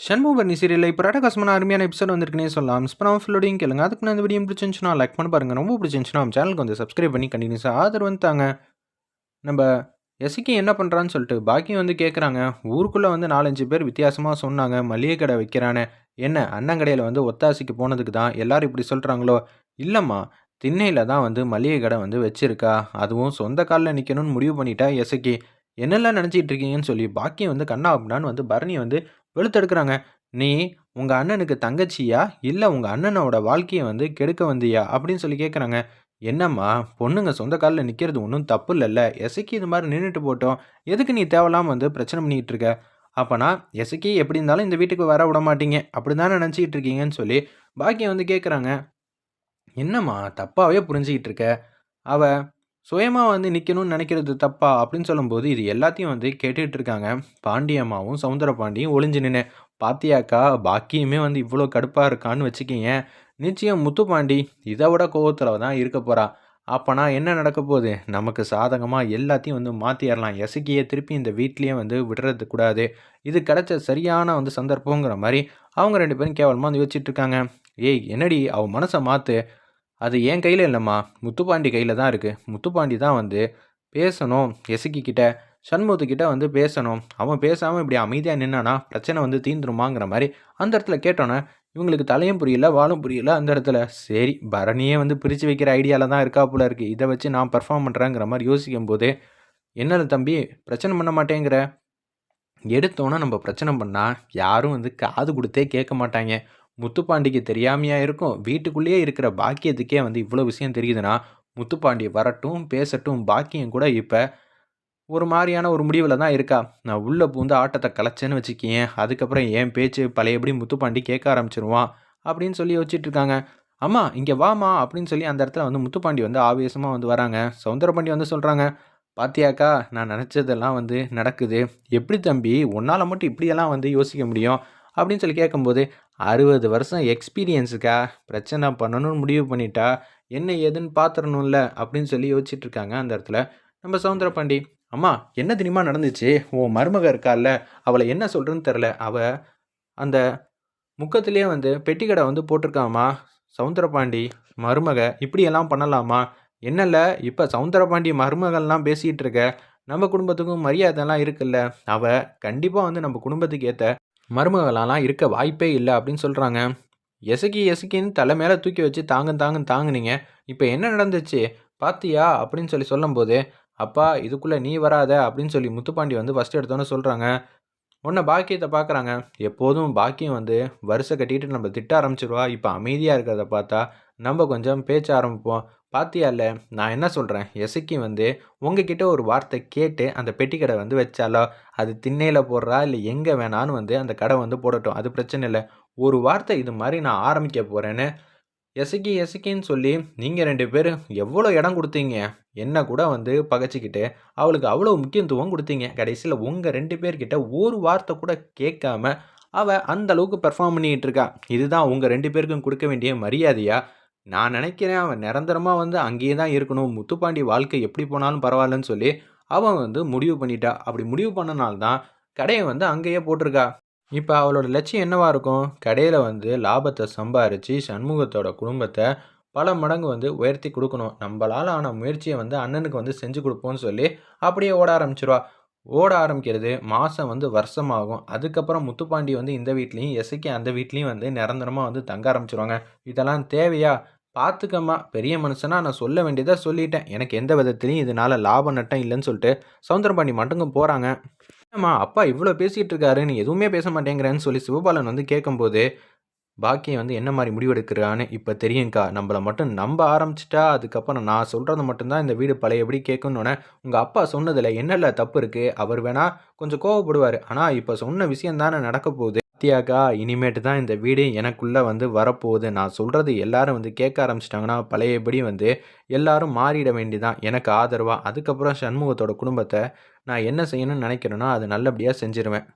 சண்முகபரணி சீரியலில் இப்போ ரடகாசமான அருமையான எபிசோட் வந்திருக்குனே சொல்லலாம். மிஸ் பண்ணாமல் ஃபுல்லோடையும் கேளுங்க. அதுக்கு நான் இந்த வீடியோ பிடிச்சிருந்துச்சுன்னா லைக் பண்ண பாருங்கள் ரொம்ப பிடிச்சிருந்துச்சுன்னா நம்ம சேனலுக்கு வந்து சப்ஸ்கிரைப் பண்ணி கண்டினியூஸாக ஆதரவு வந்துட்டாங்க நம்ம எசிக்கு என்ன பண்ணுறான்னு சொல்லிட்டு பாக்கியம் வந்து கேட்குறாங்க ஊருக்குள்ளே வந்து நாலஞ்சு பேர் வித்தியாசமாக சொன்னாங்க. மளிகை கடை வைக்கிறானே. என்ன? அண்ணங்கடையில் வந்து ஒத்தாசிக்கு போனதுக்கு தான் எல்லோரும் இப்படி சொல்கிறாங்களோ இல்லைம்மா. திண்ணையில் தான் வந்து மளிகை கடை வந்து வச்சிருக்கா. அதுவும் சொந்த காலில் நிற்கணும்னு முடிவு பண்ணிட்டா எசக்கி என்னெல்லாம் நினச்சிட்டு இருக்கீங்கன்னு சொல்லி பாக்கியம் வந்து கண்ணா அப்படின்னான்னு வந்து பரணி வந்து வெளுத்தெடுக்கிறாங்க. நீ உங்கள் அண்ணனுக்கு தங்கச்சியா? இல்லை உங்கள் அண்ணனோட வாழ்க்கையை வந்து கெடுக்க வந்தியா? அப்படின்னு சொல்லி கேட்குறாங்க என்னம்மா பொண்ணுங்க சொந்த காலில் நிற்கிறது ஒன்றும் தப்பு இல்லைல்ல எசைக்கு இது மாதிரி நின்றுட்டு போட்டோம். எதுக்கு நீ தேவையில்லாமல் வந்து பிரச்சனை பண்ணிகிட்டு இருக்க? அப்போனா எசைக்கு எப்படி இருந்தாலும் இந்த வீட்டுக்கு வர விட மாட்டீங்க. அப்படி தானே நினச்சிக்கிட்டு இருக்கீங்கன்னு சொல்லி பாக்கியம் வந்து கேட்குறாங்க என்னம்மா தப்பாகவே புரிஞ்சிக்கிட்டு இருக்க? அவள் சுயமாக வந்து நிற்கணும்னு நினைக்கிறது தப்பா அப்படின்னு சொல்லும்போது இது எல்லாத்தையும் வந்து கேட்டுட்டு இருக்காங்க. பாண்டியம்மாவும் சவுந்தர பாண்டியும் ஒளிஞ்சு நின்று பாத்தியாக்கா பாக்கியுமே வந்து இவ்வளோ கடுப்பாக இருக்கான்னு வச்சுக்கிங்க. நிச்சயம் முத்துப்பாண்டி இதை விட கோவத்தில் தான் இருக்க போகிறா அப்போனா என்ன நடக்க போகுது? நமக்கு சாதகமாக எல்லாத்தையும் வந்து மாற்றிடலாம் எசக்கியே திருப்பி இந்த வீட்லேயே வந்து விடுறது கூடாது. இது கிடச்ச சரியான வந்து சந்தர்ப்பங்கிற மாதிரி அவங்க ரெண்டு பேரும் கேவலமாக வந்து யோசிச்சுட்டு இருக்காங்க. ஏய் என்னடி அவன் மனசை மாற்று அது என் கையில் இல்லைம்மா. முத்துப்பாண்டி கையில் தான் இருக்குது முத்துப்பாண்டி தான் வந்து பேசணும். எசுக்கிக்கிட்ட சண்முகத்துக்கிட்ட வந்து பேசணும். அவன் பேசாமல் இப்படி அமைதியாக நின்னானா பிரச்சனை வந்து தீந்துருமாங்கிற மாதிரி அந்த இடத்துல கேட்டோன்னே இவங்களுக்கு தலையும் புரியல வாழும் புரியல அந்த இடத்துல. சரி பரணியே வந்து பிரித்து வைக்கிற ஐடியாவில் தான் இருக்கா போல இருக்குது இதை வச்சு நான் பர்ஃபார்ம் பண்ணுறேங்கிற மாதிரி யோசிக்கும் போது என்னது தம்பி பிரச்சனை பண்ண மாட்டேங்கிற? எடுத்தோன்னே நம்ம பிரச்சனை பண்ணால் யாரும் வந்து காது கொடுத்தே கேட்க மாட்டாங்க. முத்துப்பாண்டிக்கு தெரியாமையாக இருக்கும்? வீட்டுக்குள்ளேயே இருக்கிற பாக்கியத்துக்கே வந்து இவ்வளோ விஷயம் தெரியுதுன்னா முத்துப்பாண்டி வரட்டும் பேசட்டும் பாக்கியம் கூட இப்போ ஒரு மாதிரியான ஒரு முடிவில் தான் இருக்கா? நான் உள்ளே பூந்து ஆட்டத்தை கலைச்சேன்னு வச்சுக்கேன் அதுக்கப்புறம் என் பேச்சு பழையபடி முத்துப்பாண்டி கேட்க ஆரம்பிச்சிருவான் அப்படின்னு சொல்லி வச்சுட்டு இருக்காங்க. அம்மா இங்கே வாமா அப்படின்னு சொல்லி அந்த இடத்துல வந்து முத்துப்பாண்டி வந்து ஆவேசமாக வந்து வராங்க. சவுந்தரபாண்டி வந்து சொல்கிறாங்க பாத்தியாக்கா நான் நினச்சதெல்லாம் வந்து நடக்குது. எப்படி தம்பி? உன்னால் மட்டும் இப்படியெல்லாம் வந்து யோசிக்க முடியும்? அப்படின்னு சொல்லி கேட்கும்போது அறுபது வருஷம் எக்ஸ்பீரியன்ஸுக்கா பிரச்சனை பண்ணணும்னு முடிவு பண்ணிட்டா என்ன ஏதுன்னு பார்த்துடணும்ல அப்படின்னு சொல்லி யோசிச்சுட்டு இருக்காங்க அந்த இடத்துல. நம்ம சவுந்தர பாண்டி அம்மா என்ன தெரியுமா நடந்துச்சு? உன் மருமக இருக்கால அவளை என்ன சொல்கிறேன்னு தெரில அவள் அந்த முக்கத்துலேயே வந்து பெட்டிக்கடை வந்து போட்டிருக்காமா சவுந்தரபாண்டி மருமக இப்படியெல்லாம் பண்ணலாமா? என்னல்ல இப்போ சவுந்தரபாண்டி மருமகள்லாம் பேசிகிட்டு இருக்க. நம்ம குடும்பத்துக்கும் மரியாதைலாம் இருக்குல்ல. அவள் கண்டிப்பாக வந்து நம்ம குடும்பத்துக்கு ஏற்ற மருமகளாலாம் இருக்க வாய்ப்பே இல்லை அப்படின்னு சொல்கிறாங்க எசக்கி எசக்கின்னு தலை மேலே தூக்கி வச்சு தாங்க தாங்கன்னு தாங்குனீங்க. இப்போ என்ன நடந்துச்சு? பாத்தியா? அப்படின்னு சொல்லி சொல்லும்போது அப்பா இதுக்குள்ளே நீ வராத அப்படின்னு சொல்லி முத்துப்பாண்டி வந்து ஃபஸ்ட் எடுத்தோன்னு சொல்கிறாங்க உன்னை பாக்கியத்தை பார்க்குறாங்க எப்போதும் பாக்கியம் வந்து வருஷ கட்டிட்டு நம்ம திட்ட ஆரம்பிச்சிருவா. இப்போ அமைதியாக இருக்கிறத பார்த்தா நம்ம கொஞ்சம் பேச்ச ஆரம்பிப்போம். பாத்தியால நான் என்ன சொல்கிறேன் எசக்கி வந்து உங்ககிட்ட ஒரு வார்த்தை கேட்டு அந்த பெட்டி கடை வந்து வச்சாலோ அது திண்ணையில் போடுறா? இல்லை எங்கே வேணான்னு வந்து அந்த கடை வந்து போடட்டும். அது பிரச்சனை இல்லை. ஒரு வார்த்தை இது மாதிரி நான் ஆரம்பிக்க போகிறேன்னு எசக்கி எசக்கின்னு சொல்லி நீங்கள் ரெண்டு பேரும் எவ்வளோ இடம் கொடுத்தீங்க? என்ன கூட வந்து பகைச்சிக்கிட்டு அவளுக்கு அவ்வளோ முக்கியத்துவம் கொடுத்தீங்க. கடைசியில் உங்கள் ரெண்டு பேர்கிட்ட ஒரு வார்த்தை கூட கேட்காம அவள் அந்த அளவுக்கு பெர்ஃபார்ம் பண்ணிக்கிட்டு இருக்கா. இதுதான் உங்கள் ரெண்டு பேருக்கும் கொடுக்க வேண்டிய மரியாதையாக நான் நினைக்கிறேன் அவன் நிரந்தரமாக வந்து அங்கேயே தான் இருக்கணும். முத்துப்பாண்டி வாழ்க்கை எப்படி போனாலும் பரவாயில்லன்னு சொல்லி அவன் வந்து முடிவு பண்ணிட்டா. அப்படி முடிவு பண்ணனால்தான் கடையை வந்து அங்கேயே போட்டிருக்கா. இப்போ அவளோட லட்சியம் என்னவாக இருக்கும்? கடையில் வந்து லாபத்தை சம்பாரித்து சண்முகத்தோட குடும்பத்தை பல மடங்கு வந்து உயர்த்தி கொடுக்கணும். நம்மளால் ஆன முயற்சியை வந்து அண்ணனுக்கு வந்து செஞ்சு கொடுப்போம்னு சொல்லி அப்படியே ஓட ஆரம்பிச்சிருவா. ஓட ஆரம்பிக்கிறது மாதம் வந்து வருஷமாகும். அதுக்கப்புறம் முத்துப்பாண்டி வந்து இந்த வீட்லேயும் எசைக்கு அந்த வீட்லேயும் வந்து நிரந்தரமாக வந்து தங்க ஆரம்பிச்சிருவாங்க. இதெல்லாம் தேவையா? பார்த்துக்கம்மா பெரிய மனுஷனா நான் சொல்ல வேண்டியதாக சொல்லிட்டேன். எனக்கு எந்த விதத்துலையும் இதனால் லாபம் நட்டம் இல்லைன்னு சொல்லிட்டு சவுந்தரபாண்டி மட்டும் போகிறாங்க ஏம்மா அப்பா இவ்வளோ பேசிகிட்டு இருக்காரு நீ எதுவுமே பேச மாட்டேங்கிறேன்னு சொல்லி சிவபாலன் வந்து கேட்கும்போது பாக்கியம் வந்து என்ன மாதிரி முடிவெடுக்கிறான்னு இப்போ தெரியுங்க்கா நம்மளை மட்டும் நம்ப ஆரம்பிச்சிட்டா அதுக்கப்புறம் நான் சொல்கிறத மட்டும்தான் இந்த வீடு பழைய எப்படி கேட்கணுன்னே உங்கள் அப்பா சொன்னதில் என்னெல்ல தப்பு இருக்குது அவர் வேணால் கொஞ்சம் கோவப்படுவார். ஆனால் இப்போ சொன்ன விஷயம் தானே நடக்க போகுது? சத்யாக்கா இனிமேட்டு தான் இந்த வீடு எனக்குள்ளே வந்து வரப்போகுது. நான் சொல்கிறது எல்லாரும் வந்து கேட்க ஆரம்பிச்சிட்டாங்கன்னா பழையபடி வந்து எல்லாரும் மாறிட வேண்டிதான். எனக்கு ஆதரவாக அதுக்கப்புறம் சண்முகத்தோட குடும்பத்தை நான் என்ன செய்யணும்னு நினைக்கிறேனோ அது நல்லபடியாக செஞ்சிருவேன்.